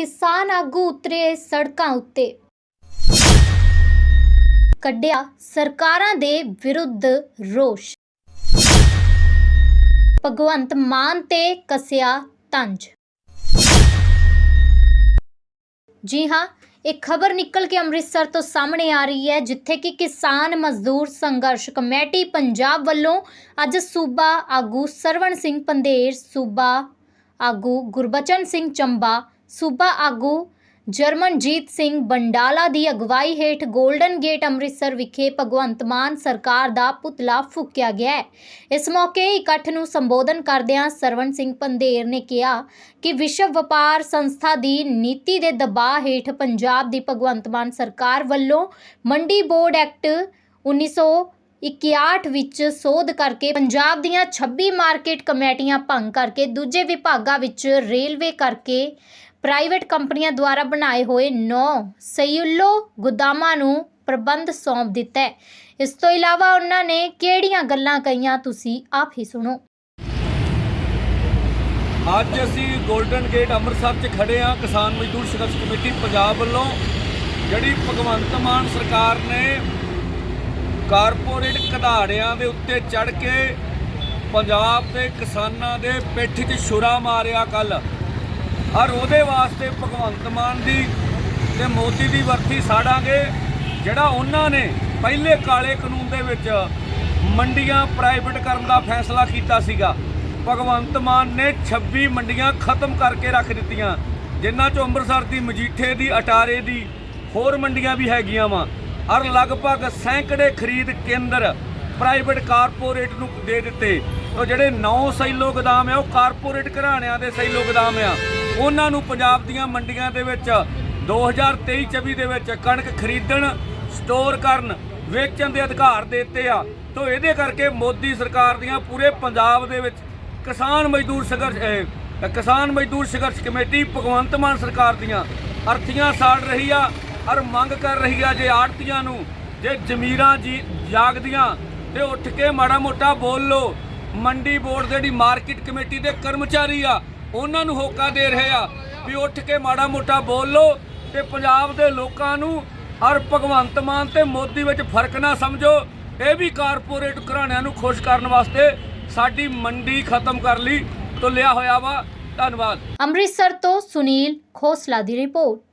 ਕਿਸਾਨ ਆਗੂ ਉਤਰੇ ਸੜਕਾਂ ਉੱਤੇ। ਕੱਢਿਆ ਸਰਕਾਰਾਂ ਦੇ ਵਿਰੁੱਧ ਰੋਸ਼। ਭਗਵੰਤ ਮਾਨ ਤੇ ਕਸਿਆ ਤੰਜ। ਜੀ ਹਾਂ, ਇਹ ਖਬਰ ਨਿਕਲ ਕੇ ਅੰਮ੍ਰਿਤਸਰ ਤੋਂ ਸਾਹਮਣੇ ਆ ਰਹੀ ਹੈ, ਜਿੱਥੇ ਕਿ ਕਿਸਾਨ ਮਜ਼ਦੂਰ ਸੰਘਰਸ਼ ਕਮੇਟੀ ਪੰਜਾਬ ਵੱਲੋਂ ਅੱਜ ਸੂਬਾ ਆਗੂ ਸਰਵਣ ਸਿੰਘ ਪੰਧੇਰ, ਸੂਬਾ ਆਗੂ ਗੁਰਬਚਨ ਸਿੰਘ ਚੰਬਾ ਸੂਬਾ ਆਗੂ ਜਰਮਨਜੀਤ ਸਿੰਘ ਬੰਡਾਲਾ ਦੀ ਅਗਵਾਈ ਹੇਠ 골ਡਨ ਗੇਟ ਅੰਮ੍ਰਿਤਸਰ ਵਿਖੇ ਭਗਵੰਤ ਮਾਨ ਸਰਕਾਰ ਦਾ ਪੁਤਲਾ ਫੂਕਿਆ ਗਿਆ ਹੈ। ਇਸ ਮੌਕੇ ਇਕੱਠ ਨੂੰ ਸੰਬੋਧਨ ਕਰਦਿਆਂ ਸਰਵਣ ਸਿੰਘ ਪੰਧੇਰ ਨੇ ਕਿਹਾ ਕਿ ਵਿਸ਼ਵ ਵਪਾਰ ਸੰਸਥਾ ਦੀ ਨੀਤੀ ਦੇ ਦਬਾਅ ਹੇਠ ਪੰਜਾਬ ਦੀ ਭਗਵੰਤ ਮਾਨ ਸਰਕਾਰ ਵੱਲੋਂ ਮੰਡੀ ਬੋਰਡ ਐਕਟ 1961 ਵਿੱਚ ਸੋਧ ਕਰਕੇ ਪੰਜਾਬ ਦੀਆਂ 26 ਮਾਰਕੀਟ ਕਮੇਟੀਆਂ ਭੰਗ ਕਰਕੇ ਦੂਜੇ ਵਿਭਾਗਾਂ ਵਿੱਚ ਰੇਲਵੇ ਕਰਕੇ ਪ੍ਰਾਈਵੇਟ ਕੰਪਨੀਆਂ ਦੁਆਰਾ ਬਣਾਏ ਹੋਏ 9 ਸਯੂਲੋ ਗੋਦਾਮਾਂ ਨੂੰ ਪ੍ਰਬੰਧ ਸੌਂਪ ਦਿੱਤਾ ਹੈ। ਇਸ ਤੋਂ ਇਲਾਵਾ ਉਹਨਾਂ ਨੇ ਕਿਹੜੀਆਂ ਗੱਲਾਂ ਕਹੀਆਂ ਤੁਸੀਂ ਆਪ ਹੀ ਸੁਣੋ। ਅੱਜ ਅਸੀਂ 골ਡਨ ਗੇਟ ਅੰਮ੍ਰਿਤਸਰ 'ਚ ਖੜੇ ਆ ਕਿਸਾਨ ਮਜ਼ਦੂਰ ਸੰਘਰਸ਼ ਕਮੇਟੀ ਪੰਜਾਬ ਵੱਲੋਂ ਜਿਹੜੀ ਭਗਵੰਤ ਮਾਨ ਸਰਕਾਰ ਨੇ ਕਾਰਪੋਰੇਟ ਕਧਾੜਿਆਂ ਦੇ ਉੱਤੇ ਚੜ ਕੇ ਪੰਜਾਬ ਦੇ ਕਿਸਾਨਾਂ ਦੇ ਪਿੱਠ 'ਚ ਛੁਰਾ ਮਾਰਿਆ ਕੱਲ ਔਰ ਉਹਦੇ ਵਾਸਤੇ ਭਗਵੰਤ ਮਾਨ ਦੀ ਤੇ ਮੋਦੀ ਦੀ ਵਰਤੀ ਸਾੜਾਂਗੇ, ਜਿਹੜਾ ਉਹਨਾਂ ਨੇ ਪਹਿਲੇ ਕਾਲੇ ਕਾਨੂੰਨ ਦੇ ਵਿੱਚ ਮੰਡੀਆਂ ਪ੍ਰਾਈਵੇਟ ਕਰਨ ਦਾ ਫੈਸਲਾ ਕੀਤਾ ਸੀਗਾ। ਭਗਵੰਤ ਮਾਨ ਨੇ 26 ਮੰਡੀਆਂ ਖਤਮ ਕਰਕੇ ਰੱਖ ਦਿੱਤੀਆਂ, ਜਿਨ੍ਹਾਂ ਚੋਂ ਅੰਮ੍ਰਿਤਸਰ ਦੀ, ਮਜੀਠੇ ਦੀ, ਅਟਾਰੇ ਦੀ ਹੋਰ ਮੰਡੀਆਂ ਵੀ ਹੈਗੀਆਂ ਵਾ। ਔਰ ਲਗਭਗ ਸੈਂਕੜੇ ਖਰੀਦ ਕੇਂਦਰ ਪ੍ਰਾਈਵੇਟ ਕਾਰਪੋਰੇਟ ਨੂੰ ਦੇ ਦਿੱਤੇ। ਉਹ ਜਿਹੜੇ 9 ਸੈਲੋ ਗੋਦਾਮ ਆ, ਉਹ ਕਾਰਪੋਰੇਟ ਘਰਾਣਿਆਂ ਦੇ ਸੈਲੋ ਗੋਦਾਮ ਆ। ਉਹਨਾਂ ਨੂੰ ਪੰਜਾਬ ਦੀਆਂ ਮੰਡੀਆਂ ਦੇ ਵਿੱਚ 2023-24 ਦੇ ਵਿੱਚ ਕਣਕ ਖਰੀਦਣ ਸਟੋਰ ਕਰਨ, ਵੇਚਣ ਦੇ ਅਧਿਕਾਰ ਦੇ ਦਿੱਤੇ ਆ। ਤੋਂ ਇਹਦੇ ਕਰਕੇ ਮੋਦੀ ਸਰਕਾਰ ਦੀਆਂ ਪੂਰੇ ਪੰਜਾਬ ਦੇ ਵਿੱਚ ਕਿਸਾਨ ਮਜ਼ਦੂਰ ਸੰਘਰਸ਼ ਕਿਸਾਨ ਮਜ਼ਦੂਰ ਸੰਘਰਸ਼ ਕਮੇਟੀ ਭਗਵੰਤ ਮਾਨ ਸਰਕਾਰ ਦੀਆਂ ਅਰਥੀਆਂ ਸਾੜ ਰਹੀ ਆ ਔਰ ਮੰਗ ਕਰ ਰਹੀ ਆ ਜੇ ਆੜਤੀਆਂ ਨੂੰ ਜੇ ਜ਼ਮੀਰਾਂ ਜੀ, ਜਾਗਦੀਆਂ ਤੇ ਉੱਠ ਕੇ ਮਾੜਾ ਮੋਟਾ ਬੋਲ ਲੋ ਮੰਡੀ ਬੋਰਡ ਜਿਹੜੀ ਮਾਰਕੀਟ ਕਮੇਟੀ ਦੇ ਕਰਮਚਾਰੀ ਆ ਉਹਨਾਂ ਨੂੰ ਹੋਕਾ ਦੇ ਰਹੇ ਆ ਵੀ ਉੱਠ ਕੇ ਮਾੜਾ ਮੋਟਾ ਬੋਲ ਲੋ ਤੇ ਪੰਜਾਬ ਦੇ ਲੋਕਾਂ ਨੂੰ ਔਰ ਭਗਵੰਤ ਮਾਨ ਤੇ ਮੋਦੀ ਵਿੱਚ ਫ਼ਰਕ ਨਾ ਸਮਝੋ। ਇਹ ਵੀ ਕਾਰਪੋਰੇਟ ਘਰਾਣਿਆਂ ਨੂੰ ਖੁਸ਼ ਕਰਨ ਵਾਸਤੇ ਸਾਡੀ ਮੰਡੀ ਖਤਮ ਕਰ ਲਈ, ਤੁਲਿਆ ਹੋਇਆ ਵਾ। ਧੰਨਵਾਦ। ਅੰਮ੍ਰਿਤਸਰ ਤੋਂ ਸੁਨੀਲ ਖੋਸਲਾ ਦੀ ਰਿਪੋਰਟ।